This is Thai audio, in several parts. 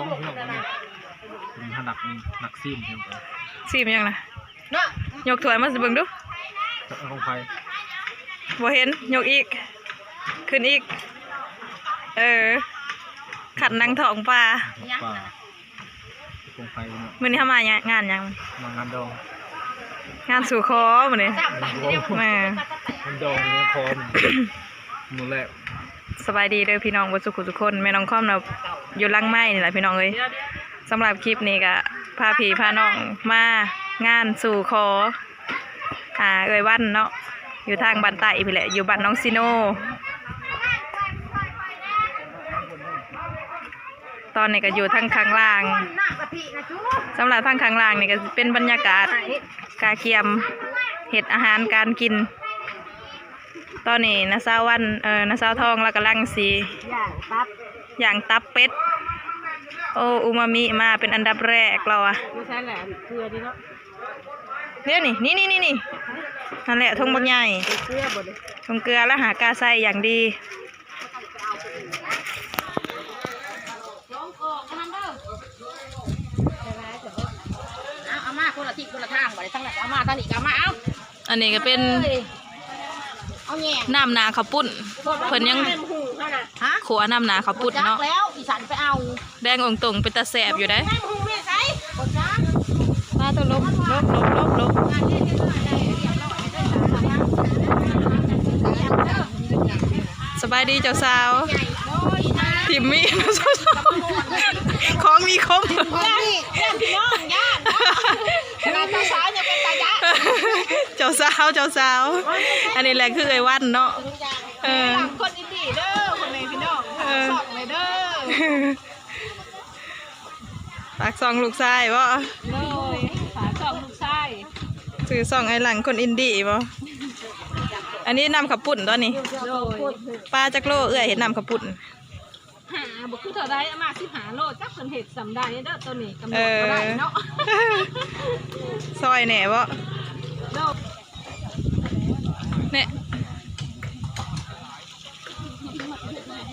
องพี่น้องนี่เป็นหนักนี่หนักซีนเพียงกันซีมยังนะยกถ้วยมาสิเบิ่งดูของไฟบ่เห็นยกอีก ขึ้นอีก เออ ขัดนางทองปลาป่าของไฟเนาะมื้อนี้ทำมางานงานหยังมางานดองงานสู่คอมื้อนี้แม่งานดองเนี่ยคอมมือแรก สบายดีเด้อพี่น้องบ่สุขทุกคนแม่น้องค่อมน่ะอยู่หลังไม้นี่แหละพี่น้องเอ้ยสำหรับคลิปนี้ก็พาพี่พาน้องมางานสู่คอหาเอ้ยวันเนาะอยู่ทางบ้านใต้พี่แหละอยู่บ้านน้องซิโน ตอนนี้ก็อยู่ทางข้างล่างสำหรับทางข้างล่างนี่ก็เป็นบรรยากาศกาเกียมเห็ดอาหารการกิน ตอนนี้นาซาวันเออนาซาวทองแล้วกำลังสีอย่างตับอย่างตับเป็ด โอ้อูมามิมาเป็นอันดับแรกเราอะไม่ใช่แหละเกลือดีเนาะเดี๋ยวนี่นี่นี่นี่นี่นั่นแหละทงบักใหญ่เกลือบ่เลยทงเกลือแล้วหากาใส่อย่างดีเอาเอามาคนละทิศคนละทางบ่ได้ทั้งนั้นเอามาทางนี้ก็เอามาเอาอันนี้ก็เป็น เอาแง่น้ำนาข้าวปุ้น เพิ่นยัง หูเท่านั้นฮะขัวน้ำนาข้าวปุ้นจักเนาะแล้วอีสันไปเอาแดงองตรงเป็นตาแสบอยู่ได้แม่หูแม่ใส่คนจ้ามาตัวลบลบลบลบลบสบายดีเจ้าสาวทิมมี่ ของมีคมนี่ญาติพี่น้องญาติเนาะเราสาวจะเป็นตายะเจ้าสาวเจ้าสาว อันนี้แหละคือไอ้วันเนาะทุกอย่างเออคนอินดี้เด้อคนในพี่น้องเออสอบเลยเด้อปากซองลูกชายบ่เลยฝาสอบลูกชายซื้อซองไอ้หลังคนอินดี้บ่อันนี้นำขับปุ่นตอนนี้โดยปลาจักโลเอื้อยเห็นนำขับปุ่นหา บุคือเท่าไรเอามาสิหาโลจักเพิ่นเฮ็ดสำได้เด้อตัวนี้กำหนเอดอบ่ได้เนาะซอยแหน่บ่โดยเนี่ย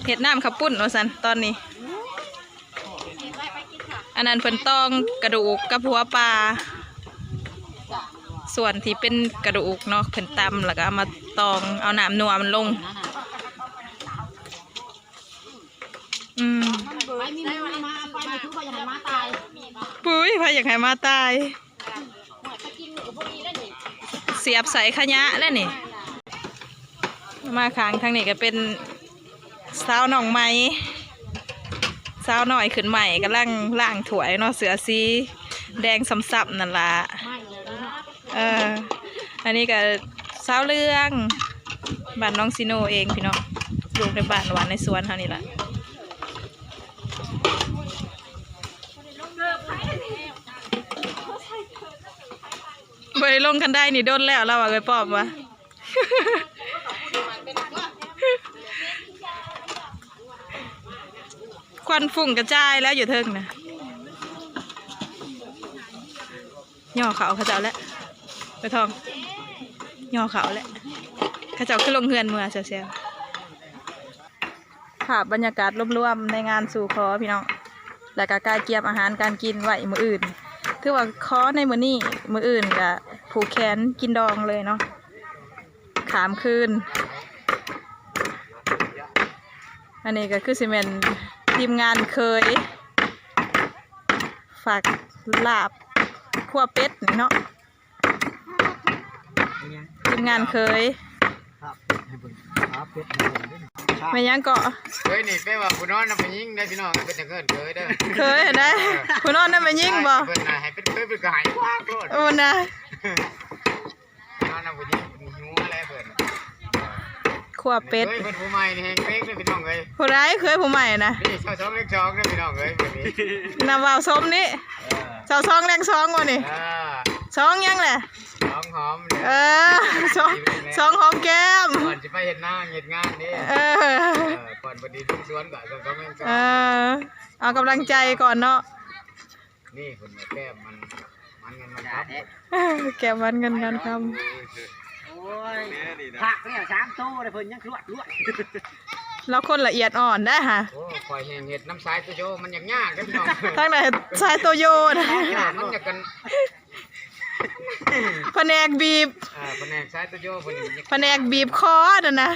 เห็ดน้ำขับปุ่นว่าสันตอนนี้ อันนั้นเพิ่นต้องกระดูกกับหัวปลาส่วนที่เป็นกระดูกเนาะเพิ่นตำแล้วก็เอามาตองเอาน้ำนัวมันลง อืม ไป มีมามาไปมาทุกคนอย่าให้มาตายปุ้ยพายอยากให้มาตาย เสียบใส่ขยะแล้วนี่ มาค้างทางนี้ก็เป็นสาวหนองไม้สาวหน่อยขึ้นใหม่กำลังล่างถวยเนาะเสือสีแดงซ้ำๆนั่นละไม่เละเอออันนี้ก็สาวเรื่องบ้านน้องซิโนเองพี่น้องลูกในบ้านหวานในสวนเท่านี้แหละ ไปลงกันได้นี่โดนแล้วเราอะไปปอบวะควันฝุ่งกระจายแล้วอยู่เทิงนะย่อเขาเขาเจ้าแล้วไปทองย่อเขาแล้วเขาเจ้าขึ้นลงเฮือนเมื่อเซลภาพบรรยากาศรวมๆในงานสู่คอพี่น้องแล้วก็การเกียมอาหารการกินไหวมืออื่น ถือว่าคอในมือนี้มืออื่นก็ผูกแขนกินดองเลยเนาะขามคืน อันนี้ก็คือสิเมนทีมงานเคย ฝากลาบขั่วเป็ดนี่เนาะทีมงานเคย ครับให้เบิ่งครับเป็ด ไม่ยังเกาะเคยนี่แปลว่าผู้นอนนำไปยิงได้พี่น้องเป็นจังเกินเคยเด้อเคยเห็นได้คุณนอนนั่นมายิ่งบ่เพิ่นน่ะให้เป็นเคยเป็นกระหายกว้างโลดโอ้นะนอนนำไปยิงเป็นหิวอะไรเพิ่นขั่วเป็ดเคยเพิ่นผู้ใหม่นี่แฮงเป๊กเด้อพี่น้องเอ้ยผู้ร้ายเคยผู้ใหม่นะนี่ชาวสองเล็กสองเด้อพี่น้องเอ้ยแบบนี้นำวาวส้มนี่เสาซองแรงซองวะนี่ อ่า ซองยังแหละสองหอมเด้อเออซองซองหอมแก้มก่อนสิไปเฮ็ดหน้าเฮ็ดงานนี่เออเออก่อนบ่ดีทุกสวนก็สองเล็กสองเออเอากำลังใจก่อนเนาะนี่เพิ่นว่าแก้มมันมันเงินมันครับแก้มวันกันกันคผักเนี่ยสามโตเลยเพิ่นยังคลวดลวดำเราคนละเอียดอ่อนได้ค่ะโอ้คอยแหงเห็ดน้ำสายตัวโยมันอย่างยากกันพี่น้องทางไหนสายโตโยนะมันอยากกัน แผนกบีบอ่าแผนกสายตัวโยคนนี้อยากแผนกบีบคอน่ะนะ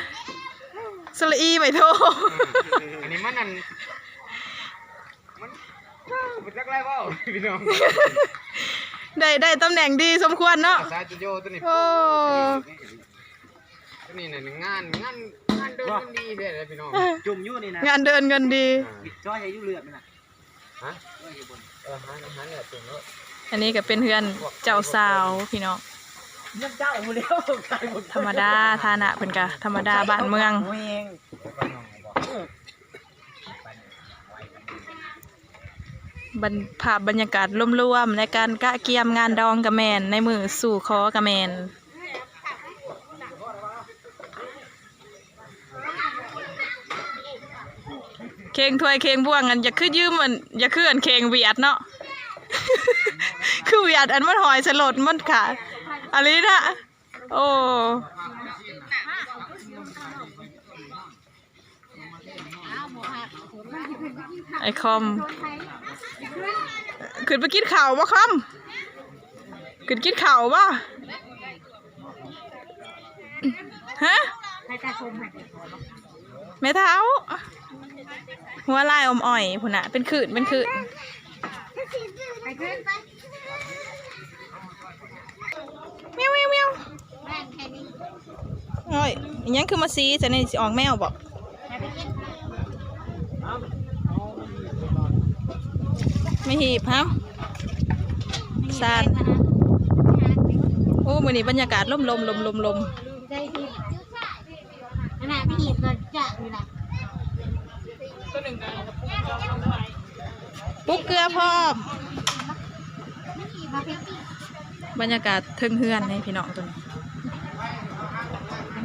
สละอีไปโทอันนี้มันนั่นมันมันจักไรเปล่าพี่น้องได้ได้ตำแหน่งดีสมควรเนาะสายตัวโยตัวนี้โอ้ตัวนี้น่ะงานงานงานเดินกันดีเด้อพี่น้องจุ่มอยู่นี่นะงานเดินเงินดีจ้อยอายุเลือดมันน่ะฮะเออหาหาเนี่ยตัวเนาะ อันนี้ก็เป็นเพื่อนเจ้าสาวพี่น้องเจ้าหมดแล้วใครหมดธรรมดาฐานะเพิ่นก็ธรรมดาบ้านเมืองบรรภาพบรรยากาศรวมๆในการกะเกียมงานดองกระแมนในมือสู่คอกระแมนเคงถ้วยเคงบ่วงอันอย่าคือยืมอันอย่าคืออันเคงเวียดเนาะ คือเวียดอันมันหอยสลดมันขาดอันนี้นะโอ้ไอคอม ขึ้นไปกินข่าวบ่คอม ขึ้นกินข่าวบ่ฮะแม่เท้า หัวลายอมอ่อยพุ่นะเป็นขืนเป็นขืน เมียวเมียวเมียวโอ้ยอิหยังคือมาซีจะในสิออกแมวบอกไม่หีบฮะซานโอ้มือนี้บรรยากาศลมลมลมลมลมได้ที่ขนาดไม่หยิบก็จะอยู่ละปุ๊กเกลือพร้อม บมาเป็นที่บรรยากาศเทิงเฮือนให้พี่น้องตัวนี้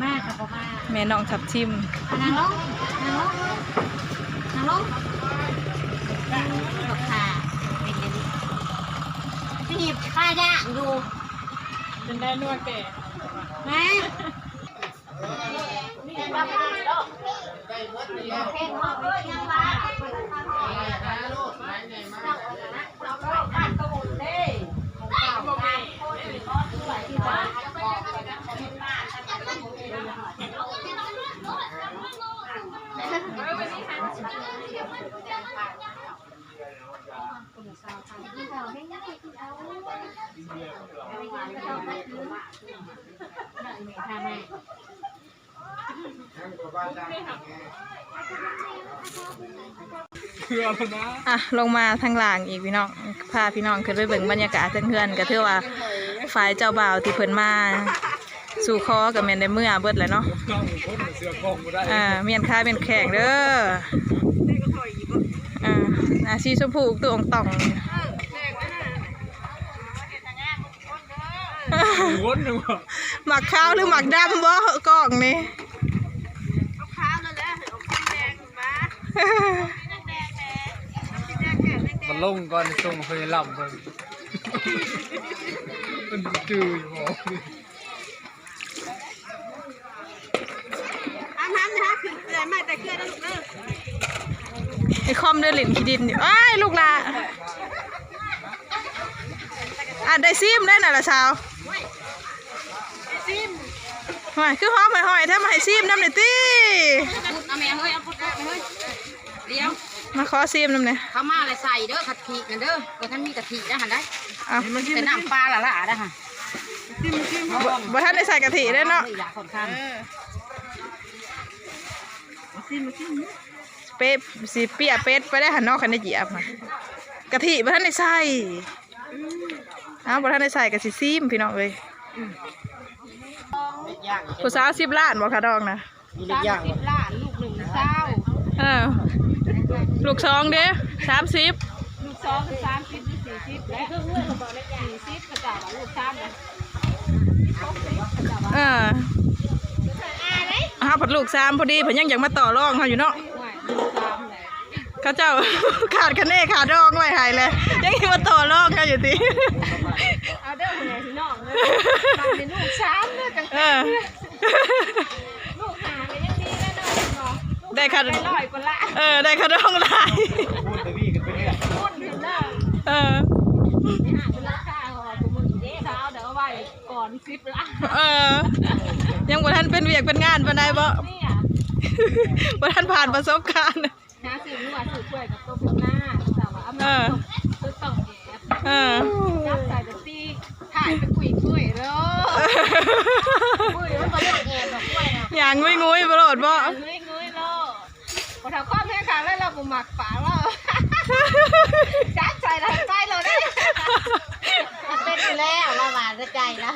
มากกับบอกมาแม่น้องทับทิมนางลงนางลงนางลงบอกค่ะเป็นยังไงไม่หยิบข้าย่างดูเป็นได้นวดแก่ไหมเพศเขาเป็น ยังไงอะลงมาทางหล่างอีกพี่น้องพาพี่น้องขึ้นไปเบิ่งบรรยากาศเทิงเฮือนก็ถือว่าฝ่ายเจ้าบ่าวที่เพิ่นมาสู่คอกับแม่นได้เมื่อเบิดแหล้วเนาะเสื้อคงบ่ได้อ่าเมียนค้าเมียนแข่งเด้ออ่าอาชีชมพูตัวองต่อง วนหนึ่งว่ะหมักข้าวหรือหมักดำบ่กล่องนี่มันลงก่อนส่งเคยลำเพิ่นมันจืดอยู่บ่อาน้ำนะคะคือเกลือมาแต่เกลือต้องเลิกไอคอมเดือหลินขี้ดินอยู่อ้ายลูกละอะได้ซิมได้น่ะละสาวซิม หอยคือหอมหอยๆถ้ามาให้ซิมน้ำหน่อยติเอาแม่เฮ้ยเอาพุทธเฮ้ยเดี๋ยวมาขอซิมน้ำหน่อยเขามาเลยใส่เด้อกะทินั่นเด้อเออท่านมีกะทินะหันได้เอ้าแต่น้ำปลาละละได้ค่ะบ่บ่ท่านได้ใส่กะทิได้เนาะเป๊ะสิเปียเป็ดไปได้หันนอกคันได้เหยียบกะทิบ่ท่านได้ใส่เอ้าบ่ท่านได้ใส่กะสิซิมพี่น้องเอ้ย ผู้สาวสิบล้านบ่คะดองนะสามสิบล้านลูกหนึ่งเศร้าเออลูกสองเด้สามสิบลูกสองคือสามสิบหรือสี่สิบและสี่สิบกระจายลูกสามเลยเออฮาผัดลูกสามพอดีเพิ่นยังอยากมาต่อรองเขาอยู่เนาะห่วยลูกสามเลยเขาเจ้าขาดคะแนนขาดรองไว้ใหายเลยยังอยากมาต่อรองกันอยู่ติเอาเด้อคนไหนที่น้องเลย ตอนเป็นลูกสามเลยกันเออ ลูกหาเลยยังดีแล้วเนาะเนาะลูกได้คันได้ร้อยกว่าละเออ ได้ขนมหลาย พูดแต่พี่กันไปเรื่อยพุ่นถึงได้เออ ไปหาเป็นราคาหอกูมึงเด้เช้าเดี๋ยวเอาไว้ก่อนสิบละเออ ยังบ่ทันเป็นเวียกเป็นงานปานใดบ่เนี่ย บ่ทันผ่านประสบการณ์หาสื่อหัวสื่อช่วยกับตัวเป็นหน้าแต่ว่าเอาเอมาอคือต้องแอบเออ จับใส่แต่ตีถ่ายเป็นกุยกุยๆเลย กุยมันก็เรียกแอบดอกกล้วยนะอย่างงุ้ยงุ้ยบ่โลดบ่เงยเงยๆเลยพอทำความแพ้ขาแล้วเราบุหมักฝาเราจับใส่ได้ใจเราได้มันเป็นอยู่แล้วละหวานจะใจแล้ว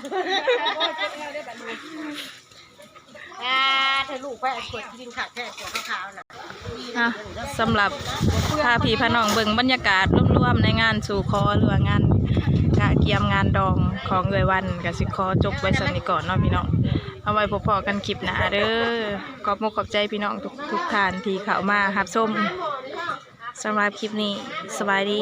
อ่าเธอลูกไปเอาขวดกินขาดแค่ขวดขาวๆน่ะอะสำหรับพาพี่พาน้องเบิ่งบรรยากาศรวมๆในงานสู่คอหรือว่างานกะเกี ยมงานดองของเอยวันกับสิขอจบไว้สันนี้ก่อนเนาะพี่น้องเอาไว้พอๆกันคลิปหนาเด้อขอบมกขอบใจพี่น้องทุกทุกท่านที่เข้ามารับชมสำหรับคลิปนี้สบายดี